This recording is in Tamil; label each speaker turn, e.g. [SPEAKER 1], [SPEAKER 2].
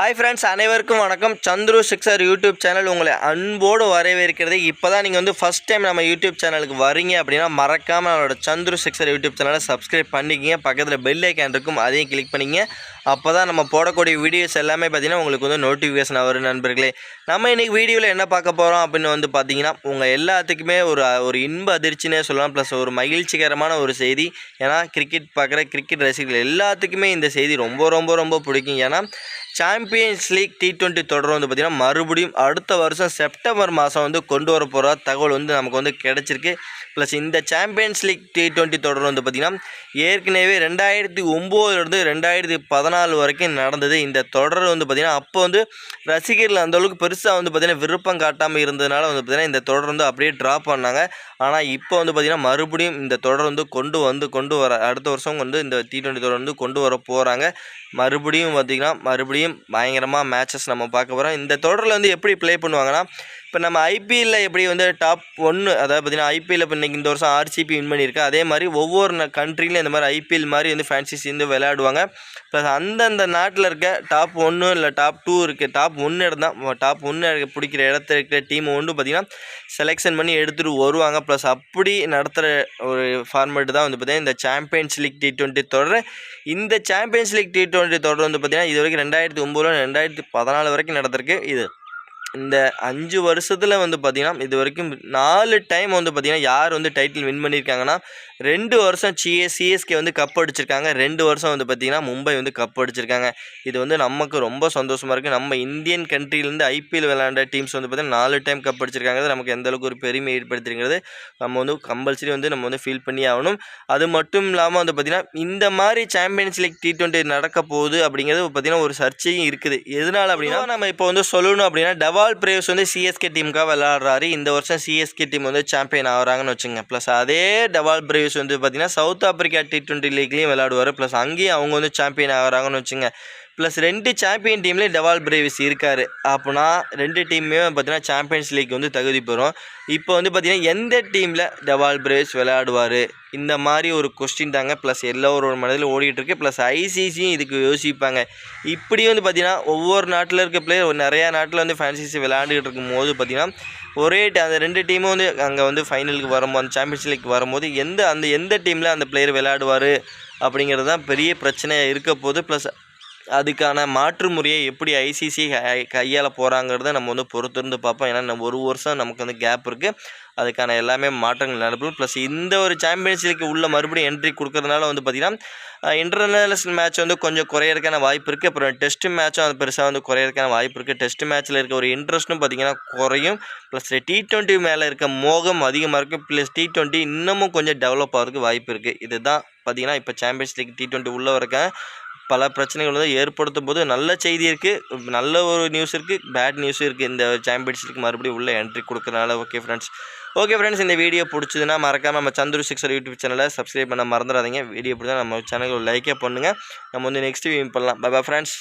[SPEAKER 1] ஹாய் ஃப்ரெண்ட்ஸ் அனைவருக்கும் வணக்கம். சந்துரு சிக்ஸர் யூடியூப் சேனல் உங்களை அன்போடு வரவேற்கிறது. இப்போ தான் நீங்கள் வந்து ஃபஸ்ட் டைம் நம்ம யூடியூப் சேனலுக்கு வரீங்க அப்படின்னா மறக்காமல் நம்மளோட சந்துரு சிக்ஸர் யூடியூப் சேனலை சப்ஸ்கிரைப் பண்ணிக்கிங்க. பக்கத்தில் பெல் ஐக்கான் இருக்கும் அதையும் கிளிக் பண்ணிங்க அப்போ தான் நம்ம போடக்கூடிய வீடியோஸ் எல்லாமே பார்த்திங்கன்னா உங்களுக்கு வந்து நோட்டிஃபிகேஷன் வரும் நண்பர்களே. நம்ம இன்றைக்கி வீடியோவில் என்ன பார்க்க போகிறோம் அப்படின்னு வந்து பார்த்திங்கன்னா உங்கள் எல்லாத்துக்குமே ஒரு ஒரு இன்ப அதிர்ச்சினே சொல்லலாம். ப்ளஸ் ஒரு மகிழ்ச்சிகரமான ஒரு செய்தி. ஏன்னா கிரிக்கெட் பார்க்குற கிரிக்கெட் ரசிகர்கள் எல்லாத்துக்குமே இந்த செய்தி ரொம்ப ரொம்ப ரொம்ப பிடிக்கும். ஏன்னா சாம்பியன்ஸ் லீக் டி டுவெண்ட்டி தொடர் வந்து பார்த்திங்கன்னா மறுபடியும் அடுத்த வருஷம் செப்டம்பர் மாதம் வந்து கொண்டு வர போகிற தகவல் வந்து நமக்கு வந்து கிடச்சிருக்கு. ப்ளஸ் இந்த சாம்பியன்ஸ் லீக் டி டுவெண்ட்டி தொடர் வந்து பார்த்திங்கன்னா ஏற்கனவே ரெண்டாயிரத்தி ஒம்போதுலேருந்து ரெண்டாயிரத்தி பதினாலு வரைக்கும் நடந்தது. இந்த தொடர் வந்து பார்த்திங்கன்னா அப்போ வந்து ரசிகர்கள் அந்தளவுக்கு பெருசாக வந்து பார்த்திங்கன்னா விருப்பம் காட்டாமல் இருந்ததுனால வந்து பார்த்திங்கன்னா இந்த தொடர் வந்து அப்படியே ட்ராப் பண்ணாங்க. ஆனால் இப்போ வந்து பார்த்திங்கன்னா மறுபடியும் இந்த தொடர் வந்து கொண்டு வந்து கொண்டு வர அடுத்த வருஷம் வந்து இந்த டி டுவெண்ட்டி தொடர் வந்து கொண்டு வர போகிறாங்க மறுபடியும் பார்த்திங்கன்னா மறுபடியும் பயங்கரமாக மேட்சஸ் நம்ம பார்க்க போகிறோம் இந்த தொடரில் வந்து எப்படி ப்ளே பண்ணுவாங்கன்னா இப்போ நம்ம ஐபிஎல்லில் எப்படி வந்து டாப் ஒன்று அதாவது பார்த்திங்கன்னா ஐபிஎல்ல இப்போ இன்றைக்கி இந்த வருஷம் ஆர்சிபி வின் பண்ணியிருக்கு. அதே மாதிரி ஒவ்வொரு கண்ட்ரிலையும் இந்த மாதிரி ஐபிஎல் மாதிரி வந்து ஃபேன்சிஸ் வந்து விளையாடுவாங்க. ப்ளஸ் அந்தந்த நாட்டில் இருக்க டாப் ஒன்று இல்லை டாப் டூ இருக்குது டாப் ஒன்று இருந்தால் டாப் ஒன்று பிடிக்கிற இடத்துல இருக்கிற டீம் ஒன்று பார்த்திங்கன்னா செலெக்ஷன் பண்ணி எடுத்துகிட்டு வருவாங்க. ப்ளஸ் அப்படி நடத்துகிற ஒரு ஃபார்மேட் தான் வந்து பார்த்திங்கன்னா இந்த சாம்பியன்ஸ் லீக் டி ட்வெண்ட்டி தொடர். இந்த சாம்பியன்ஸ் லீக் டி ட்வெண்ட்டி தொடர் வந்து பார்த்திங்கன்னா இது வரைக்கும் ரெண்டாயிரத்தி ஒம்போதுல ரெண்டாயிரத்தி பதினாலு வரைக்கும் நடந்திருக்கு. இது இந்த அஞ்சு வருஷத்தில் வந்து பார்த்திங்கன்னா இது வரைக்கும் நாலு டைம் வந்து பார்த்திங்கன்னா யார் வந்து டைட்டில் வின் பண்ணியிருக்காங்கன்னா ரெண்டு வருஷம் சிஎஸ் சிஎஸ்கே வந்து கப் அடிச்சிருக்காங்க. ரெண்டு வருஷம் வந்து பார்த்திங்கன்னா மும்பை வந்து கப் அடிச்சிருக்காங்க. இது வந்து நமக்கு ரொம்ப சந்தோஷமாக இருக்குது நம்ம இந்தியன் கண்ட்ரிலேருந்து ஐபிஎல் விளையாண்ட டீம்ஸ் வந்து பார்த்திங்கன்னா நாலு டைம் கப் அடிச்சிருக்காங்க நமக்கு எந்த அளவுக்கு ஒரு பெருமை ஏற்படுத்திருக்கிறது நம்ம வந்து கம்பல்சரி வந்து நம்ம வந்து ஃபீல் பண்ணி ஆகணும். அது மட்டும் இல்லாமல் வந்து பார்த்திங்கன்னா இந்த மாதிரி சாம்பியன்ஸ் லீக் டி ட்வெண்ட்டி நடக்க போகுது அப்படிங்கிறது பார்த்திங்கன்னா ஒரு சர்ச்சையும் இருக்குது. எதனால் அப்படின்னா நம்ம இப்போ வந்து சொல்லணும் அப்படின்னா நவால் பிரேவ்ஸ் வந்து சிஎஸ்கே டீமுக்காக விளாட்றாரு இந்த வருஷம் சிஎஸ்கே டீம் வந்து சாம்பியன் ஆகிறாங்கன்னு வச்சுங்க ப்ளஸ் அதே டவால் பிரேவ்ஸ் வந்து பார்த்திங்கன்னா சவுத் ஆப்பிரிக்கா டி ட்வெண்ட்டி லீக்லேயும் விளாடுவார் ப்ளஸ் அங்கேயும் அவங்க வந்து சாம்பியன் ஆகிறாங்கன்னு வச்சுங்க ப்ளஸ் ரெண்டு சாம்பியன் டீம்லேயும் டெவால் பிரேவிஸ் இருக்கார். அப்படின்னா ரெண்டு டீமுமே பார்த்தீங்கன்னா சாம்பியன்ஸ் லீக் வந்து தகுதி பெறும். இப்போ வந்து பார்த்திங்கன்னா எந்த டீமில் டெவால் பிரேவிஸ் விளையாடுவார்? இந்த மாதிரி ஒரு கொஸ்டின் தாங்க. ப்ளஸ் எல்லோரோட மனதில் ஓடிட்டுருக்கு ப்ளஸ் ஐசிசியும் இதுக்கு யோசிப்பாங்க. இப்படி வந்து பார்த்திங்கன்னா ஒவ்வொரு நாட்டில் இருக்க பிளேயர் நிறையா நாட்டில் வந்து ஃபேன்சிசி விளையாண்டுக்கிட்டு இருக்கும் போது பார்த்திங்கன்னா ஒரே அந்த ரெண்டு டீமும் வந்து அங்கே வந்து ஃபைனலுக்கு வரும்போது அந்த சாம்பியன்ஸ் லீக் வரும்போது எந்த அந்த எந்த டீமில் அந்த பிளேயர் விளையாடுவார்? அப்படிங்கிறது தான் பெரிய பிரச்சனையாக இருக்க போது. ப்ளஸ் அதுக்கான மாற்று முறையை எப்படி ஐசிசி கையாள போகிறாங்கிறத நம்ம வந்து பொறுத்திருந்து பார்ப்போம். ஏன்னா நம்ம ஒரு வருஷம் நமக்கு வந்து கேப் இருக்குது அதுக்கான எல்லாமே மாற்றங்கள் நடக்கும் ப்ளஸ் இந்த ஒரு சாம்பியன்ஸ் லீக் உள்ள மறுபடியும் என்ட்ரி கொடுக்கறதுனால வந்து பார்த்திங்கன்னா இன்டர்நேஷனல் மேட்ச் வந்து கொஞ்சம் குறையிறதுக்கான வாய்ப்பு இருக்குது அப்புறம் டெஸ்ட் மேட்சும் அது பெருசாக வந்து குறையிறதுக்கான வாய்ப்பு இருக்குது டெஸ்ட் மேட்ச்சில் இருக்க ஒரு இன்ட்ரெஸ்ட்டும் பார்த்திங்கன்னா குறையும். ப்ளஸ் டி ட்வெண்ட்டி மேலே இருக்க மோகம் அதிகமாக இருக்குது ப்ளஸ் டி ட்வெண்ட்டி இன்னமும் கொஞ்சம் டெவலப் ஆகிறதுக்கு வாய்ப்பு இருக்குது இதுதான் பார்த்திங்கன்னா இப்போ சாம்பியன்ஸ் லீக் டி ட்வெண்ட்டி உள்ளே இருக்க பல பிரச்சனைகள் வந்து ஏற்படுத்தும் போது நல்ல செய்தி இருக்குது நல்ல ஒரு நியூஸ் இருக்குது பேட் நியூஸும் இருக்குது இந்த சாம்பியன்ஸ் லீக் மறுபடியும் உள்ள என்ட்ரி கொடுக்குறனால ஓகே ஃப்ரெண்ட்ஸ் ஓகே ஃப்ரெண்ட்ஸ் இந்த வீடியோ பிடிச்சதுன்னா மறக்காமல் நம்ம சந்துரு சிக்ஸர் யூடியூப் சேனலை சப்ஸ்கிரைப் பண்ண மறந்துடாதீங்க. வீடியோ பிடிச்சா நம்ம சேனலுக்கு லைக்கே பண்ணுங்கள் நம்ம வந்து நெக்ஸ்ட் வியூ பண்ணலாம். Bye friends